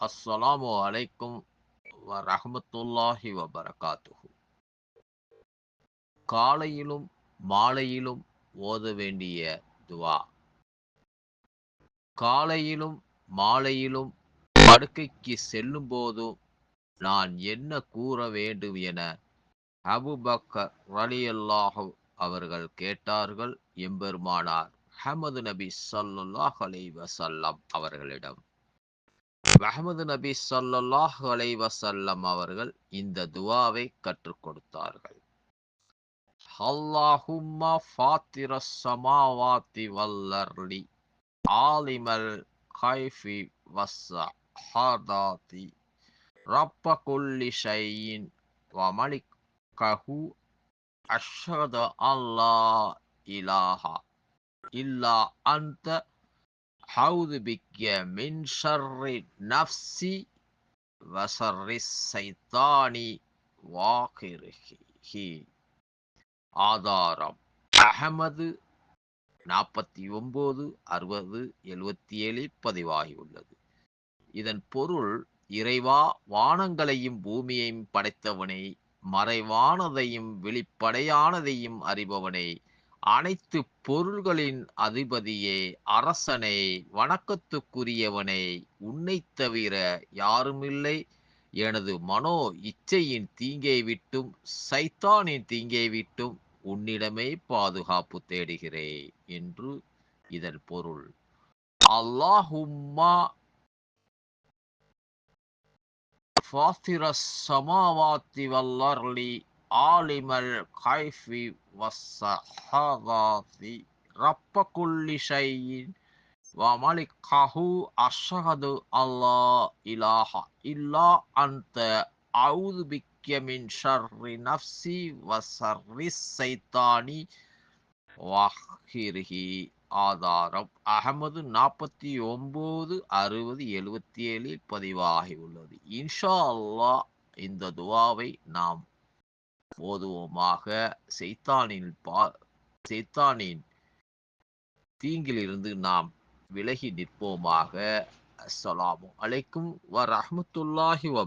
அஸ்ஸலாமு அலைக்கும் வ ரஹமத்துல்லாஹி வ பரகாத்துஹு காலையிலும் மாலையிலும் ஓத வேண்டிய துவா. காலையிலும் மாலையிலும் படுக்கைக்கு செல்லும் போதும் நான் என்ன கூற வேண்டும் என அபுபக்கர் ரலியல்லாஹு அவர்கள் கேட்டார்கள் எம்பெருமானார். அஹமது நபி சல்லுல்லாஹ் அலை வசல்லம் அவர்களிடம். மஹமது நபி ஸல்லல்லாஹு அலைஹி அவர்கள் இந்த துவாவை கற்றுக் கொடுத்தார்கள். அல்லாஹும்ம ஃபாத்திரஸ் ஸமாவாத்தி வல்லர்லி ஆலிமல் கைஃபி வஸ்ஸஹாதாதி ரப்ப குல்லி ஷையின் வமலிக்கஹு அஷ்ஹது அல்லா இலாஹா இல்லா அந்த ஹவுது பிக்க மின் ஷர்ரி நஃப்சி வசர்ரி சைத்தானி வாகிருஹி ஆதாரம் அகமது நாற்பத்தி ஒன்பது அறுபது எழுவத்தி ஏழில் பதிவாகியுள்ளது. இதன் பொருள் இறைவா வானங்களையும் பூமியையும் படைத்தவனை மறைவானதையும் வெளிப்படையானதையும் அறிபவனை அனைத்து பொருள்களின் அதிபதியே அரசனே வணக்கத்துக்குரியவனே உன்னை தவிர யாருமில்லை. எனது மனோ இச்சையின் தீங்கை விட்டும் சைத்தானின் தீங்கை விட்டும் உன்னிடமே பாதுகாப்பு தேடுகிறேன் என்று இதன் பொருள். அல்லாஹும்மா ஃபாத்திரஸ் சமாவாத்தி வல்லர்லி ஆலிமல் கைஃபி வஸ்ஸஹாதாதி ரப்ப குல்லி ஷையின் வமலிக்கஹு அஷ்ஹது அல்லா இலாஹா இல்லா அந்த அவுது பிக்க மின் ஷர்ரி நஃப்சி வசர்ரி சைத்தானி வாஹிர்ஹி ஆதாரம் அகமது நாற்பத்தி ஒன்பது அறுபது எழுபத்தி ஏழில் பதிவாகியுள்ளது. இன்ஷா அல்லாஹ் இந்த துவாவை நாம் ஓதுவோமாக செய்தானின் பா செய்தானின் தீங்கிலிருந்து நாம் விலகி நிற்போமாக. அஸ்ஸலாமு அலைக்கும் வ ரஹமத்துல்லாஹி வ